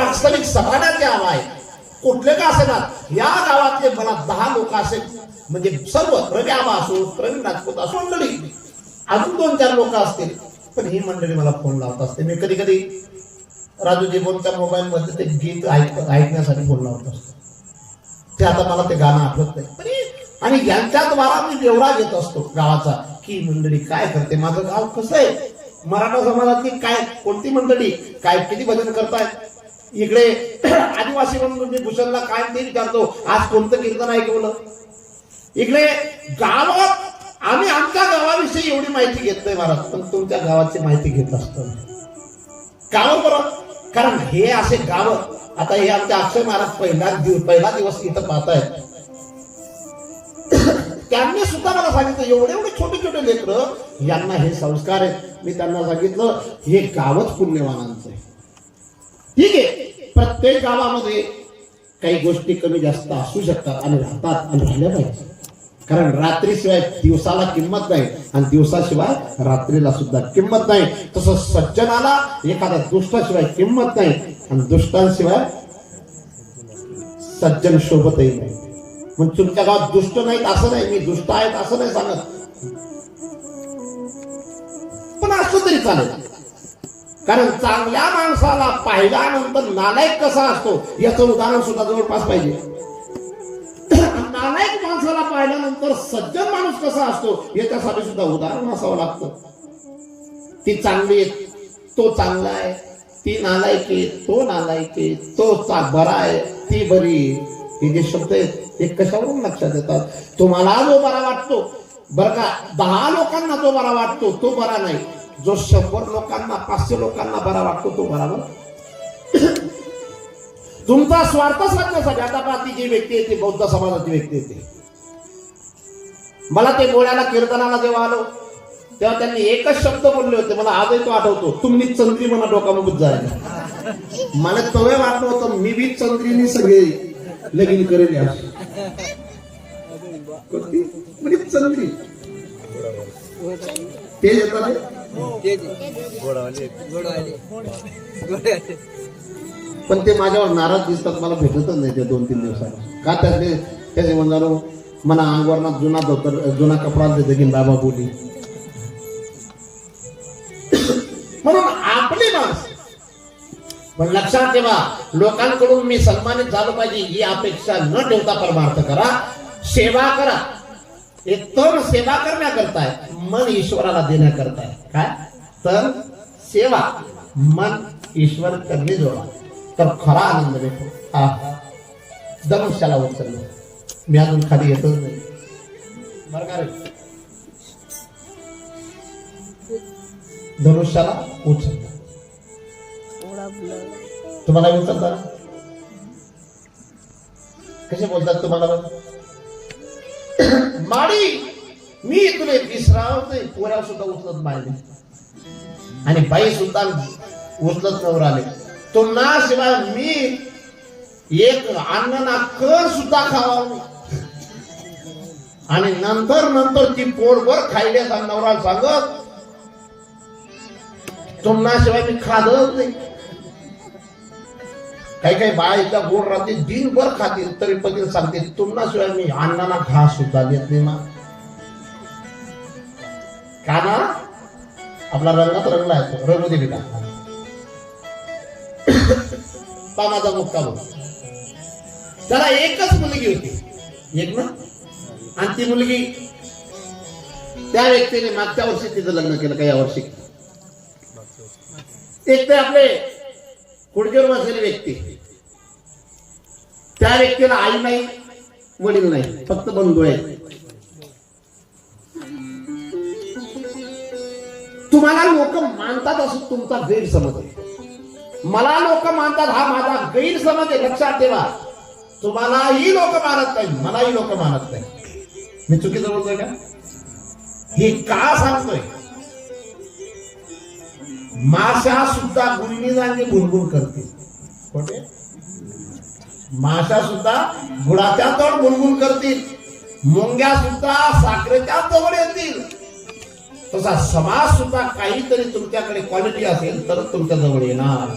वास्तविक समाजाचे हवा आहे कुठले का असेनात या गावातले मला दहा लोक असेल. म्हणजे सर्व रवी आबा असो प्रवीण राजपूत असो मंडळी. अजून दोन चार लोक असतील. पण ही मंडळी मला फोन लावत असते. मी कधी कधी राजू देवनच्या मोबाईल मध्ये ते गीत ऐक ऐकण्यासाठी फोन लावत असतो. ते आता मला ते गाणं आठवत नाही. पण आणि यांच्याद्वारा मी व्यवहार घेत असतो गावाचा की मंडळी काय करते? माझं गाव कसं आहे? मराठा समाजातली काय कोणती मंडळी? काय किती भजन करतायत इकडे आदिवासी म्हणून म्हणजे भूषणला काय ते विचारतो. आज कोणतं कीर्तन ऐकवलं इकडे गावात आम्ही आमच्या गावाविषयी एवढी माहिती घेत नाही महाराज पण तुमच्या गावाची माहिती घेत असतो. गाव बरं कारण हे असे गाव आता हे आमच्या अक्षय महाराज पहिला दिवस पहिला दिवस इथं पाहतायत. त्यांनी सुद्धा मला सांगितलं एवढे एवढे छोटे छोटे लेकर यांना हे संस्कार आहेत. मी त्यांना सांगितलं हे गावच पुण्यवानांचं आहे. ठीक आहे. प्रत्येक गावामध्ये काही गोष्टी कमी जास्त असू शकतात आणि राहतात आणि राहिल्या पाहिजे कारण रात्रीशिवाय दिवसाला किंमत नाही आणि दिवसाशिवाय रात्रीला सुद्धा किंमत नाही. तसं सज्जनाला एखाद्या दुष्टाशिवाय किंमत नाही आणि दुष्टांशिवाय सज्जन शोभतही नाही. मग तुमच्या गावात दुष्ट नाहीत असं नाही मी दुष्ट आहेत असं नाही सांगत. पण असं तरी चालेल. कारण चांगल्या माणसाला पाहिल्यानंतर नालायक कसा असतो याचं उदाहरण सुद्धा जवळपास पाहिजे. नालायक माणसाला पाहिल्यानंतर सज्जन माणूस कसा असतो याच्यासाठी सुद्धा उदाहरण असावं लागतं. ती चांगली आहे तो चांगला आहे ती नालायक आहे तो नालायक आहे तो चा बरा आहे ती बरी आहे. हे जे शब्द आहेत ते कशावरून लक्षात येतात? तुम्हाला जो बरा वाटतो बरं का दहा लोकांना जो बरा वाटतो तो बरा नाही. जो शंभर लोकांना पाचशे लोकांना बरा वाटतो तो बराबर तुमचा स्वार्थ साधण्यासाठी आता पहा ती जी व्यक्ती येते बौद्ध समाजाची व्यक्ती येते मला ते गोळ्याला कीर्तनाला जेव्हा आलो तेव्हा त्यांनी एकच शब्द बोलले होते. मला आजही तो आठवतो तुम्ही चंद्री म्हणा डोकामुख जायला मला तवे वाटलं होतं मी बी चंद्रीनी सगळे लगीन करेल या. म्हणजे चंद्री. ते येतात पण ते माझ्यावर नाराज दिसतात मला भेटतच नाही ते दोन तीन दिवसात. का त्याचे त्याचे म्हणणार मना अंगवरना जुना धोतर जुना कपडा देते की बाबा बोली. म्हणून आपली माणसं पण लक्षात ठेवा लोकांकडून मी सन्मानित झालो पाहिजे ही अपेक्षा न ठेवता परमार्थ करा सेवा करा. एक तर सेवा करण्याकरता आहे मन ईश्वराला देण्याकरता आहे काय? तर सेवा मन ईश्वर करणे जोडा. तर खरा आनंद भेटतो हा. धनुष्याला उचललं मी अजून खाली येतच नाही. बरं का रे? धनुष्याला उचललं तुम्हाला उचलता कसे बोलतात तुम्हाला? माडी मी तुले विसरावते पोऱ्या सुद्धा उचलत मारले आणि बाई सुद्धा उचलत नवर आले तुम्हा शिवाय मी एक अन्न ना कर सुद्धा खावा आणि नंतर नंतर ती पोटभर खायल्याचा नवरा सांगत तुम्हाशिवाय मी खादच नाही. काही काही बाळाच्या गोड राहते दिनभर खातील तरी पती सांगते तुम्हाशिवाय मी अण्णाला घास सुद्धा देत नाही ना का ना? आपला रंगात रंगला येतो रंग दे का माझा मुक्का बघ त्याला एकच मुलगी होती. एक ना? आणि ती मुलगी त्या व्यक्तीने मागच्या वर्षी तिचं लग्न केलं का या वर्षी? एक ते आपले गुडघेवर बसलेली व्यक्ती. त्या व्यक्तीला आई नाही वडील नाही फक्त बंधू आहे तुम्हाला लोक मानतात असं तुमचा गैरसमज आहे. मला लोक मानतात हा माझा गैरसमज आहे लक्षात ठेवा. तुम्हालाही लोक मानत नाही मलाही लोक मानत नाही मी चुकीचं बोलतोय का? हे का सांगतोय? माशा सुद्धा गुळणी जाणे गुणगुण करते कोठे? माशा सुद्धा गुळाच्या तोड गुणगुण करतील. मुंग्या सुद्धा साखरेच्या जवळ येतील. तसा समाज सुद्धा काहीतरी तुमच्याकडे क्वालिटी असेल तर तुमच्या जवळ येणार.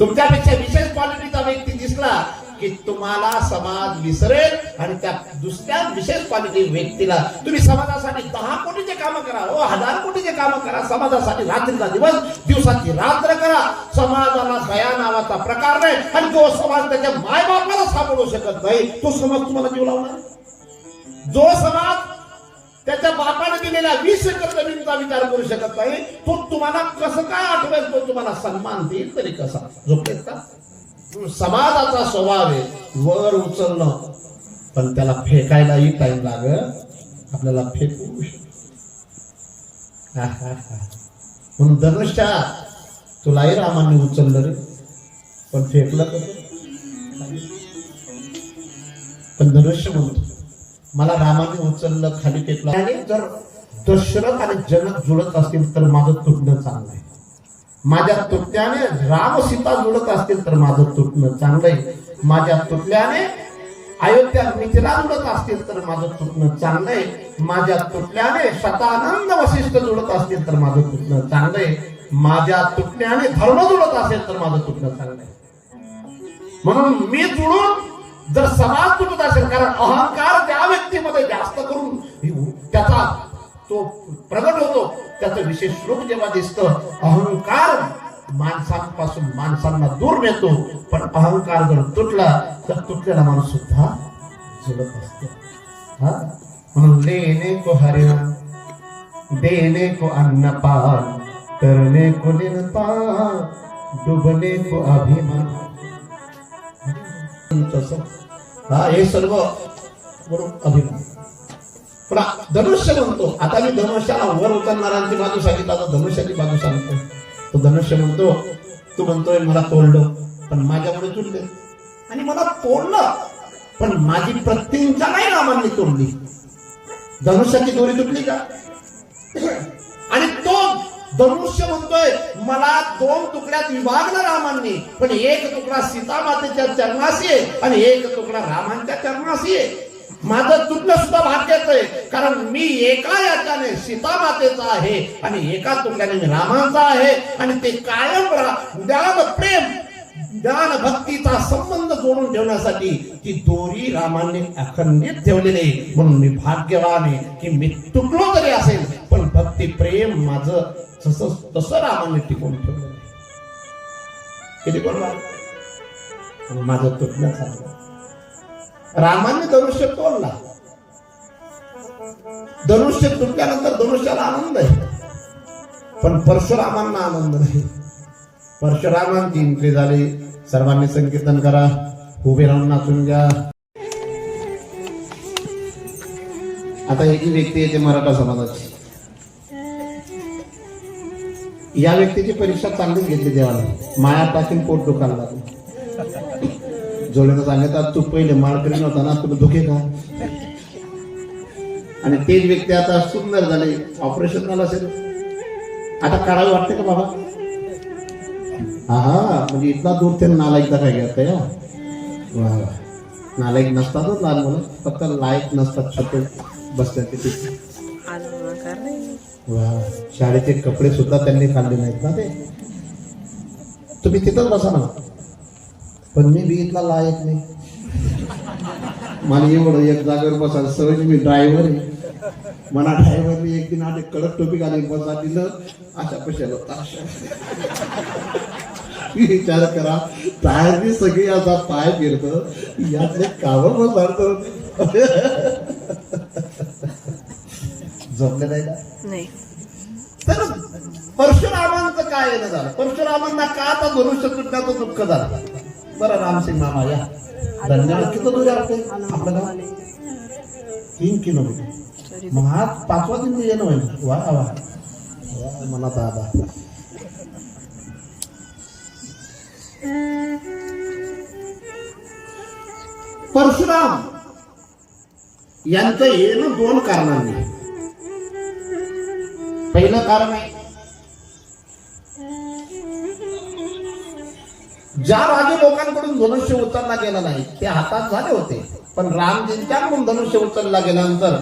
तुमच्यापेक्षा विशेष क्वालिटीचा व्यक्ती दिसला की तुम्हाला समाज विसरेल आणि त्या दुसऱ्या विशेष क्वालिटी व्यक्तीला तुम्ही समाजासाठी दहा कोटीचे काम करा हो हजार कोटीचे काम करा समाजासाठी रात्रीचा दिवस दिवसाची रात्र करा. समाजाला दया नावाचा प्रकार नाही आणि तो समाज त्याच्या मायबापाला सापडू शकत नाही तो समाज तुम्हाला जीव लावणार. जो समाज त्याच्या बापाने दिलेल्या वीस एकर जमिनीचा विचार करू शकत नाही तो तुम्हाला कसं काय आठवेल तो तुम्हाला सन्मान देईल तरी कसा? झोपेल का? समाजाचा स्वभाव आहे वर उचलणं. पण त्याला फेकायलाही टाइम लागत आपल्याला फेकू म्हणून धनुष्या तुलाही रामाने उचललं रे. पण फेकलं पण धनुष्य म्हणतो मला रामाने उचललं खाली फेकलं. आणि जर दशरथ आणि जनक जुळत असतील तर माझं तुटणं चांगलं आहे. माझ्या तुटल्याने राम सीता जुळत असतील तर माझं तुटणं चांगलं आहे माझ्या तुटल्याने अयोध्या मिथिला जुळत असतील तर माझं तुटणं चांगलं आहे माझ्या तुटल्याने शतानंद वशिष्ठ जुळत असतील तर माझं तुटणं चांगलं आहे माझ्या तुटण्याने धर्म जुळत असेल तर माझं तुटणं चांगलं आहे म्हणून मी जुळून जर समाज तुटत असेल कारण अहंकार त्या व्यक्तीमध्ये जास्त करून त्याचा तो प्रगट होतो. त्याचं विशेष रूप जेव्हा दिसतं अहंकार माणसांपासून माणसांना दूर नेतो. पण अहंकार जर तुटला तर तुटलेला माणूस सुद्धा जुळत असतो. हा? म्हणून लेने को हरिण देने को अन्न पान करने को निर्पान डुबने को अभिमान. म्हणजे तसं. हा हे सर्व बरोबर अभिमान. पण धनुष्य म्हणतो. आता मी धनुष्याला वर उतरणारांची बाजू सांगितलं. आता धनुष्याची बाजू सांगतो. तो धनुष्य म्हणतो तू म्हणतोय मला तोडलं पण माझ्यामुळे तुटले. आणि मला तोडलं पण माझी प्रत्यंचा नाही रामांनी तोडली. धनुष्याची दोरी तुटली का? आणि तो धनुष्य म्हणतोय मला दोन तुकड्यात विभागलं रामांनी पण एक तुकडा सीता मातेच्या चरणाशी आहे आणि एक तुकडा रामांच्या चरणाशी आहे. माझं तुटणं सुद्धा भाग्याचं आहे कारण मी एका याच्याने सीता मातेचा आहे आणि एका तुकड्याने मी रामाचा आहे. आणि ते कायम ज्ञान प्रेम ज्ञान भक्तीचा संबंध जोडून ठेवण्यासाठी ती दोरी रामाने अखंडित ठेवलेली आहे. म्हणून मी भाग्यवान आहे की मी तुटलो तरी असेल. पण भक्ती प्रेम माझं तसं तसं रामाने टिकून ठेवलेलं किती बरोबर माझं तुटलं रामाने धनुष्य तोडला. धनुष्य तुटल्यानंतर धनुष्याला आनंद आहे. पण परशुरामांना आनंद नाही. परशुरामांची इंट्री झाली. सर्वांनी संकीर्तन करा. उभे राहून नाचून घ्या. आता ही व्यक्ती आहे मराठा समाजाची. या व्यक्तीची परीक्षा चांगलीच घेतली देवाला माया टाकीन पोट दुखायला लागली. जोडीनं सांगतात तू पहिले माळकरी नव्हता ना तुला दुखे का? आणि तेच व्यक्ती आता सुंदर झाले. ऑपरेशन झालं असेल. आता काढावे वाटते का बाबा? हा हा. म्हणजे इतका दूर ते नालायकदा काय घ्यायचं या वा वा. नालायक नसतातच लहान मुलं. फक्त लायक नसतात छोटे बसल्या तिथे. वा. शाळेचे कपडे सुद्धा त्यांनी खाल्ले नाहीत ना ते. तुम्ही तिथंच बसा ना. पण मी बी इथला लायक नाही. मला एवढं एक जागेवर बसायला सवय मी ड्रायव्हर आहे. मला ड्रायव्हरने एक दिन आले कडक टोपी घाली बसा दिलं अशा कशाला विचार करा टायरनी सगळी असा पाय फिरत यातले कावं बसाडतो झोपले नाही का? नाही. तर परशुरामांचं काय येणं झालं? परशुरामांना का आता धनुष्य तुटण्याचं दुःख झालं? बरं रामसिंग मामा या. धन्यवाद. किती दूर आहे आपलं गाव? तीन किलोमीटर. मग हा पाचवा दिन येणं होईल. वा वा. वा मला दादा परशुराम यांचं येणं दोन कारणांनी. पहिलं कारण आहे ज्या राजे लोकांकडून धनुष्य उचलला गेला नाही ते हातात झाले होते. पण रामजींच्याकडून धनुष्य उचलला गेल्यानंतर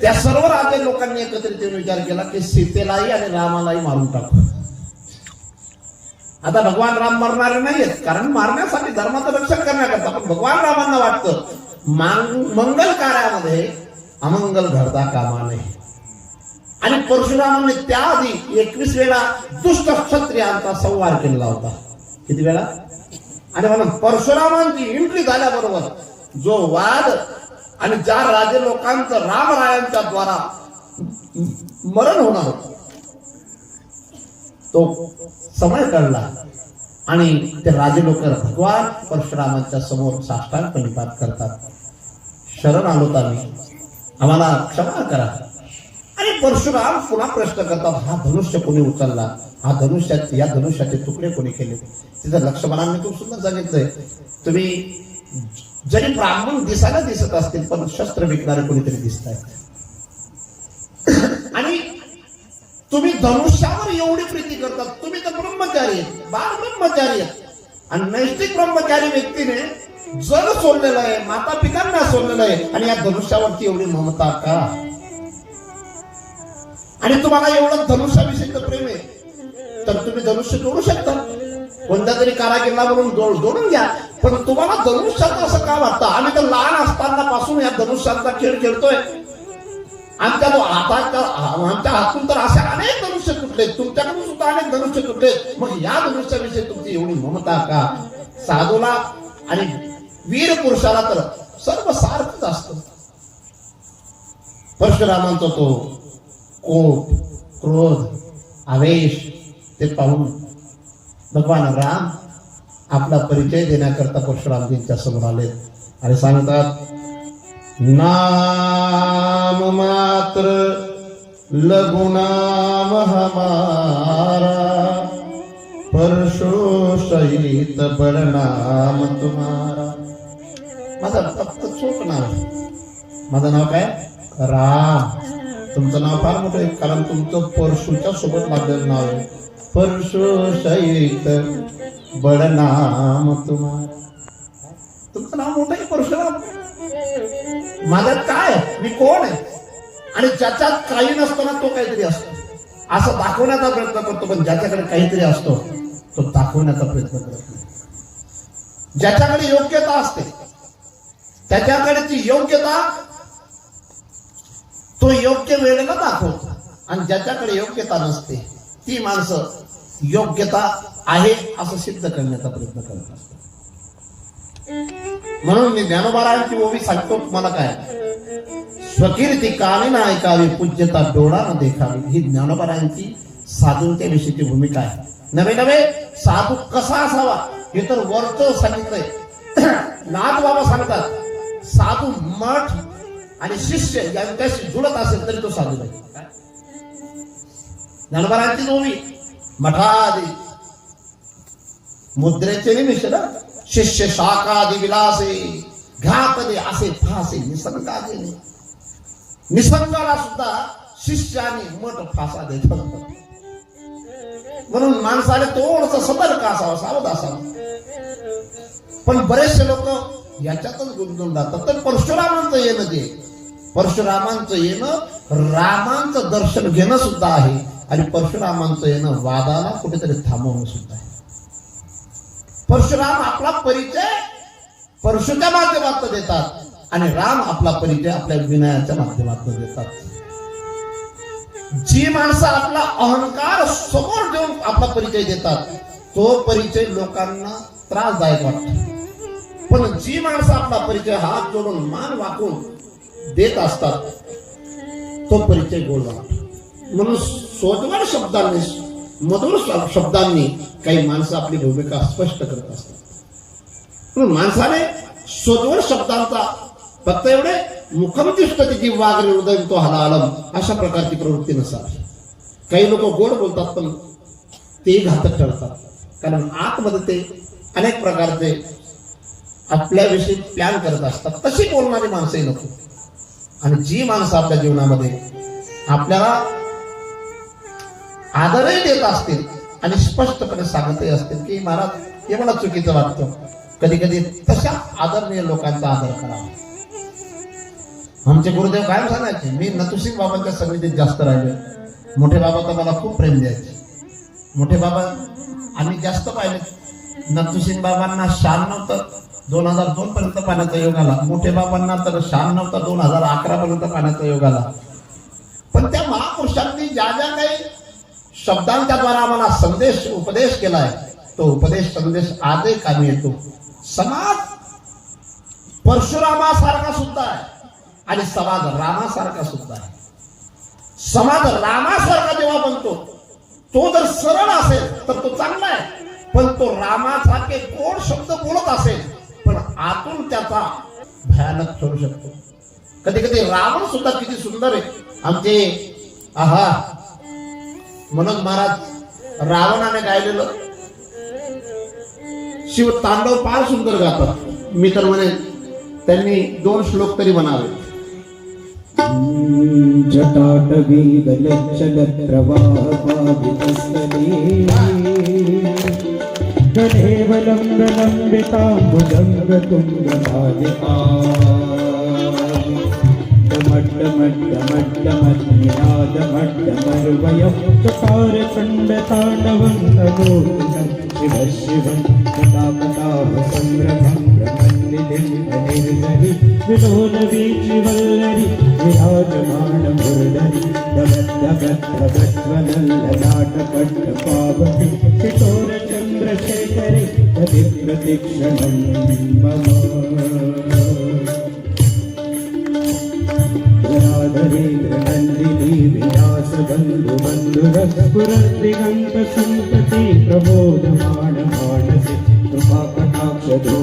त्या सर्व राजे लोकांनी एकत्रित येऊन विचार केला की सीतेलाही आणि रामालाही मारून टाकू. आता भगवान राम मरणारे नाहीयेत कारण मारण्यासाठी धर्माचं रक्षण करण्याकरता पण भगवान रामांना वाटतं मंगल कार्यामध्ये अमंगल घडता कामा नये. आणि परशुरामाने त्याआधी एकवीस वेळा दुष्ट क्षत्रियांचा संवार केलेला होता. किती वेळा? आणि म्हणून परशुरामांची एंट्री झाल्याबरोबर जो वाद आणि ज्या राजे लोकांचं रामरायांच्या द्वारा मरण होणार होतं तो समय कळला. आणि ते राजे लोक भगवान परशुरामांच्या समोर साष्टांग प्रणिपात करतात. शरण आलोत आम्ही. आम्हाला क्षमा करा. परशुराम पुन्हा प्रश्न करतात हा धनुष्य कोणी उचलला? हा धनुष्यात या धनुष्याचे तुकडे कोणी केले? तिथं लक्ष्मणांनी खूप सुंदर सांगितलंय तुम्ही जरी ब्राह्मण दिसायला दिसत असतील पण शस्त्र विकणारे कोणीतरी दिसत आणि तुम्ही धनुष्यावर एवढी प्रीती करतात तुम्ही तर ब्रह्मचारी बाल ब्रह्मचारी आणि नैतिक ब्रह्मचारी व्यक्तीने जग सोडलेलं आहे माता पितांना सोडलेलं आहे आणि या धनुष्यावरती एवढी ममता का? आणि तुम्हाला एवढं धनुष्याविषयीचं प्रेम आहे तर तुम्ही धनुष्य जोडू शकता. कोणत्या तरी कारागिरला म्हणून जोड जोडून घ्या. पण तुम्हाला धनुष्याचं असं का वाटतं आम्ही तर लहान असताना पासून या धनुष्याचा खेळ खेळतोय. आमच्या तो हाताच्या आमच्या हातून तर असे अनेक धनुष्य तुटले तुमच्याकडून सुद्धा अनेक धनुष्य तुटले मग या धनुष्याविषयी तुमची एवढी ममता का? साधूला आणि वीर पुरुषाला तर सर्व सारखंच असत. परशुरामांचा तो कोप क्रोध आवेश ते पाहून भगवान राम आपला परिचय देण्याकरता परशुरामजींच्या समोर आले आणि सांगतात नाम मात्र लघुनाम हमारा परशो शहीत नाम तुम्हारा. माझं फक्त चोख नाव. आहे. माझं नाव काय? राम. तुमचं नाव फार मोठं आहे कारण तुमचं परशुच्या सोबत माझं नाव आहे. परशु शहीत नाम तुम्हा तुमचं नाव मोठं आहे परशुराम. माझ्यात काय मी कोण आहे? आणि ज्याच्यात काही नसताना तो काहीतरी असतो. असं दाखवण्याचा प्रयत्न करतो पण ज्याच्याकडे काहीतरी असतो तो दाखवण्याचा प्रयत्न करत नाही. ज्याच्याकडे योग्यता असते त्याच्याकडे ती योग्यता तो योग्य वेळेला दाखवतो आणि ज्याच्याकडे योग्यता नसते ती माणसं योग्यता आहे असं सिद्ध करण्याचा प्रयत्न करत असतो म्हणून मी ज्ञानोबारांची ओवी सांगतो तुम्हाला काय? स्वकीर्ती काने ना ऐकावी पूज्यता डोळा न देखावी. ही ज्ञानोबारांची साधुतेविषयीची भूमिका आहे. नवे नवे साधू कसा असावा हे तर वरच सांगितलंय. नाथ बाबा सांगतात साधू मठ आणि शिष्य यांच्याशी जुळत असेल तरी तो साधू नाही. ज्ञानोबारांची ओवी मठादी. मुद्रेचे निमिष ना? शिष्य शाखादी विलासे घातले असे फासे निसंगाचे निसंगाला सुद्धा शिष्य मठ फासा देत म्हणून माणसाने थोडस सतर्क असावं, सावध असावं. पण बरेचसे लोक याच्यातच गुंतून जातात. तर परशुरामांचं येणं जे परशुरामांचं येणं रामांचं दर्शन घेणं सुद्धा आहे. आणि परशुरामांचं येणं वादाला कुठेतरी थांबवणं सुद्धा आहे. परशुराम आपला परिचय परशुच्या माध्यमातून देतात आणि राम आपला परिचय आपल्या विनयाच्या माध्यमातून देतात. जी माणसं आपला अहंकार समोर देऊन आपला परिचय देतात तो परिचय लोकांना त्रासदायक वाटतो. पण जी माणसं आपला परिचय हात जोडून मान वाकून देत असतात. तो परिचय गोड म्हणून सोजवळ शब्दांनी मधुर शब्दांनी काही माणसं आपली भूमिका स्पष्ट करत असतात. म्हणून माणसाने सोजवळ शब्दांचा फक्त एवढे मुखमतिष्ठ तिची वाघ हृदय तो हलालम अशा प्रकारची प्रवृत्ती नसावी. काही लोक गोड बोलतात पण ते घातक ठरतात. कारण आतमध्ये ते अनेक प्रकारचे आपल्याविषयी प्लॅन करत असतात. तशी बोलणारी माणसंही नको. आणि जी माणसं आपल्या जीवनामध्ये आपल्याला आदरही देत असतील आणि स्पष्टपणे सांगतही असतील की महाराज हे मला चुकीचं वाटतं. कधी कधी तशा आदरणीय लोकांचा आदर करावा आमचे गुरुदेव कायम सांगायचे मी नतुसिंग बाबांच्या समितीत जास्त राहिले मोठे बाबा तर मला खूप प्रेम द्यायचे. मोठे बाबा आम्ही जास्त पाहिले नतुसिंग बाबांना शहाण्णव तर दोन हजार दोन पर्यंत पाण्याचा योग आला. मोठे बाबांना तर शहाण्णव तर दोन हजार अकरा पर्यंत पाण्याचा योग आला. पण त्या महापुरुषांनी ज्या ज्या काही शब्दांच्या द्वारा आम्हाला संदेश उपदेश केलाय तो उपदेश संदेश आजही कामी येतो. समाज परशुरामासारखा सुद्धा आहे आणि समाज रामासारखा सुद्धा आहे. समाज रामासारखा जेव्हा बनतो तो जर सरळ असेल तर तो चांगला आहे. पण तो रामासारखे कोण शब्द बोलत असेल आतून त्याचा भयानक ठरू शकतो कधी कधी रावण सुद्धा किती सुंदर आहे. आमचे आहा मनोज महाराज रावणाने गायलेलं शिव तांडव फार सुंदर गातात. मी तर म्हणे त्यांनी दोन श्लोक तरी म्हणावे. गणेवलम्बलम्बिताम्बुजङ्गतुङ्गमालिका ेवलं वलं वितुं प्रय्जम शिवं प्रतारोल वीक्षिवल्लरि चन्द्रशेखरे प्रतिक्षणं मम राधरेन्द्रनन्दिनी पुरत्रिहन्तसम्प्रति प्रबोधमाणमाणसि कृपाकटाक्षतो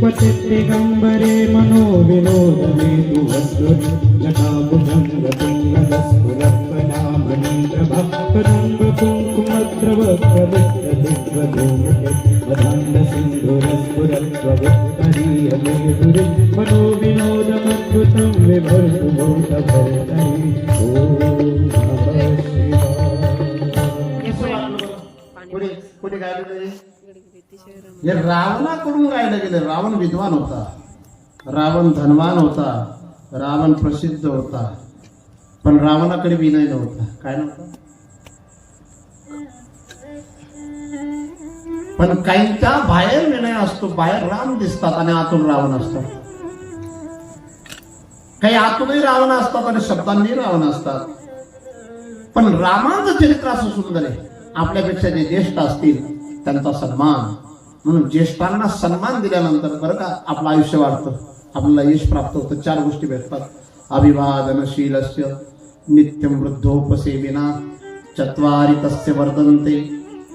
क्वचित् दिगम्बरे मनो विनोद मे तु वस्तुनि जटाभुजङ्ग पिङ्गलस्फुरत्वनामनीन्द्रभा पदङ्ग कुङ्कुमद्रव प्रवृत्त दिग्वधूमते मदान्ध सिन्धुरस्फुरत्ववित्तरीयमेधुरि मनो विनोदमद्भुतं विभर्तु भूतभर्तरि ॐ पुढे पुढे आहे? हे रावणाकडून गायलं गेलं. रावण विद्वान होता. रावण धनवान होता. रावण प्रसिद्ध होता. पण रावणाकडे विनय नव्हता. काय नव्हता? पण काहींच्या बाहेर विनय असतो. बाहेर राम दिसतात आणि आतून रावण असतात. काही आतूनही रावण असतात आणि शब्दांनी रावण असतात. पण रामाचं चरित्र असं सुंदर आहे. आपल्यापेक्षा जे ज्येष्ठ असतील त्यांचा सन्मान. म्हणून ज्येष्ठांना सन्मान दिल्यानंतर बरं का आपलं आयुष्य वाढतं. आपल्याला यश प्राप्त होतं. चार गोष्टी भेटतात. अभिवादनशीलस्य नित्यम वृद्धोपसेविना चत्वारी तस्य वर्धन्ते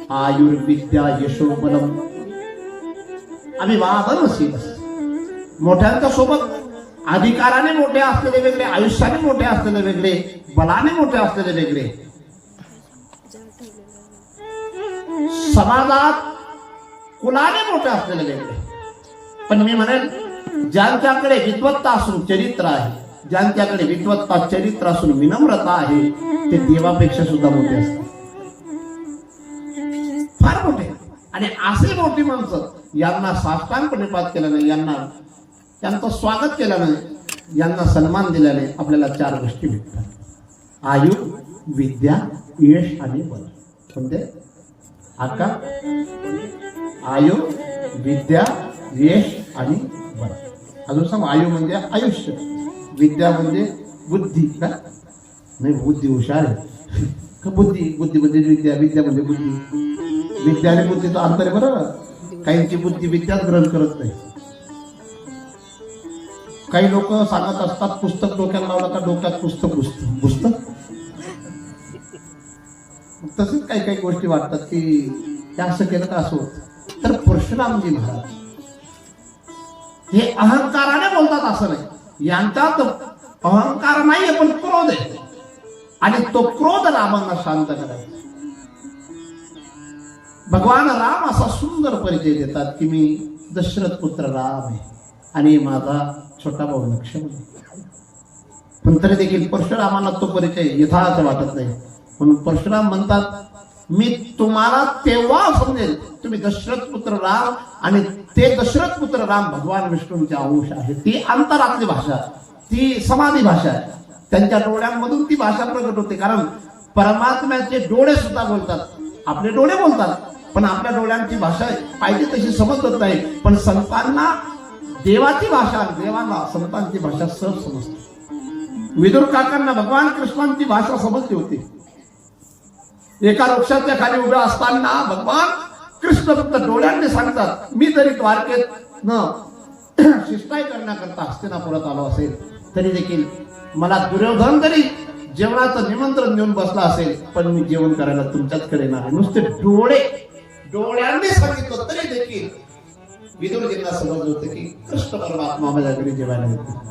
आयुर्विद्या यशोबलम. अभिवादनशील मोठ्यांच्या सोबत अधिकाराने मोठे असलेले वेगळे आयुष्याने मोठे असलेले वेगळे बलाने मोठे असलेले वेगळे. समाजात कुलाने मोठे असलेले वेगळे पण मी म्हणेन ज्यांच्याकडे विद्वत्ता असून चरित्र आहे ज्यांच्याकडे विद्वत्ता चरित्र असून विनम्रता आहे ते देवापेक्षा सुद्धा मोठे असतात. फार मोठे. आणि असे मोठी माणसं यांना साष्टांग प्रणिपात केला नाही यांना त्यांचं स्वागत केलं नाही यांना सन्मान दिल्याने आपल्याला चार गोष्टी भेटतात. आयु विद्या यश आणि बल. कोणते? आका आयु विद्या यश आणि बल अजून सांग आयु म्हणजे आयुष्य. विद्या म्हणजे बुद्धी का? नाही बुद्धी हुशार आहे. का बुद्धी? बुद्धी म्हणजे विद्या विद्या म्हणजे बुद्धी. विद्या आणि बुद्धीचं अंतर आहे बरं काहींची बुद्धी विद्याच ग्रहण करत नाही. काही लोक सांगत असतात पुस्तक डोक्याला लावलं का डोक्यात पुस्तक पुस्तक पुस्तक तसंच काही काही गोष्टी वाटतात की हे असं केलं का असं. होत तर परशुरामजी महाराज हे अहंकाराने बोलतात असं नाही. यांच्यात अहंकार नाहीये पण क्रोध आहे. आणि तो क्रोध रामांना शांत करायचा. भगवान राम असा सुंदर परिचय देतात की मी दशरथ पुत्र राम आहे आणि माझा छोटा भाऊ लक्ष्मण पण तरी देखील परशुरामाला तो परिचय यथार्थ वाटत नाही. म्हणून परशुराम म्हणतात मी तुम्हाला तेव्हा समजेल तुम्ही दशरथ पुत्र राम आणि ते दशरथ पुत्र राम भगवान विष्णूंचे अंश आहे. ती अंतरातली भाषा ती समाधी भाषा आहे. त्यांच्या डोळ्यांमधून ती भाषा प्रकट होते कारण परमात्म्याचे डोळे सुद्धा बोलतात. आपले डोळे बोलतात पण आपल्या डोळ्यांची भाषा पाहिजे तशी समजत नाही. पण संतांना देवाची भाषा देवाला संतांची भाषा सहज समजते. विदुर काकांना भगवान कृष्णांची भाषा समजली होती. एका वृक्षाच्या खाली उभे असताना भगवान कृष्ण फक्त डोळ्यांनी सांगतात मी जरी द्वारकेत न शिष्टाई करण्याकरता हस्तिनापुरात आलो असेल तरी देखील मला दुर्योधन जरी जेवणाचं निमंत्रण देऊन बसला असेल पण मी जेवण करायला तुमच्याचकडे येणार नुसते डोळे डोळ्यांनी सांगितलं तरी देखील विदुरजींना समजलं होतं की कृष्ण परमात्मा माझ्या घरी जेवायला येतो.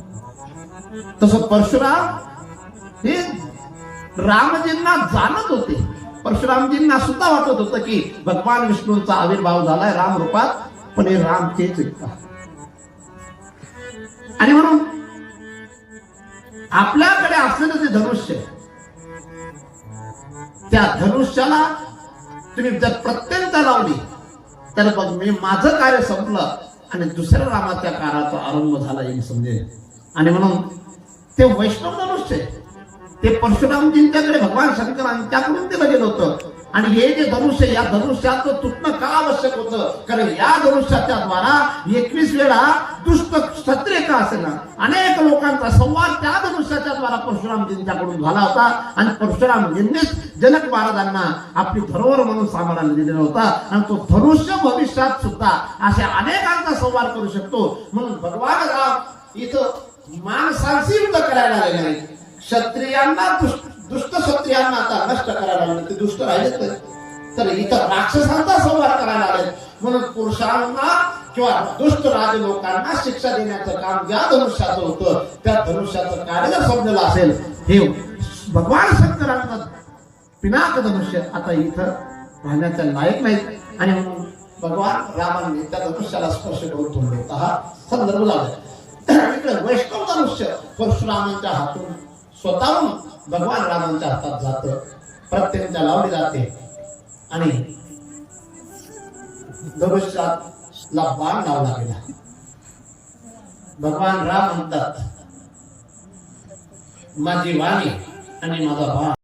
तसं परशुराम हे रामजींना जाणत होते. परशुरामजींना सुद्धा वाटत होतं की भगवान विष्णूंचा आविर्भाव झालाय राम रूपात पण हे राम तेच आणि म्हणून आपल्याकडे असलेलं जे धनुष्य त्या धनुष्याला तुम्ही जर प्रत्यंत लावली तर बघ मी माझं कार्य संपलं आणि दुसऱ्या रामाच्या कार्याचा आरंभ झाला येईल समजेल आणि म्हणून ते वैष्णव धनुष्य आहे. ते परशुरामजींच्याकडे भगवान शंकरांच्याकडून ते गेलं होतं. आणि हे जे धनुष्य या धनुष्याचं तुटणं का आवश्यक होतं? कारण या धनुष्याच्या द्वारा एकवीस वेळा दुष्ट क्षत्रिय का असेना? अनेक लोकांचा संवाद त्या धनुष्याच्या द्वारा परशुरामजींच्याकडून झाला होता. आणि परशुरामजींनीच जनक महाराजांना आपली धरोहर म्हणून सांभाळायला दिलेला होता. आणि तो धनुष्य भविष्यात सुद्धा अशा अनेकांचा संवाद करू शकतो. म्हणून भगवान राम इथं माणसांशी युद्ध करायला आलेले आहेत. क्षत्रियांना दुष्ट क्षत्रियांना आता नष्ट करायला लागले. ते दुष्ट राहिलेच नाही तर इथं राक्षसांचा संवाद करायला आले म्हणून पुरुषांना किंवा दुष्ट राज लोकांना शिक्षा देण्याचं काम ज्या धनुष्याचं होतं त्या धनुष्याचं कार्य जर समजलं असेल हे भगवान शंकरांना पिनाक धनुष्य आता इथं राहण्याच्या लायक नाही आणि म्हणून भगवान रामाने त्या धनुष्याला स्पर्श करून ठेवले होता हा संदर्भ झाला. इकडे वैष्णव धनुष्य परशुरामांच्या हातून स्वतःहून भगवान रामांच्या हातात जात. प्रत्येकाच्या लावली जाते. आणि धनुष्याला बाण लावला गेला. भगवान राम म्हणतात माझी वाणी आणि माझा बाण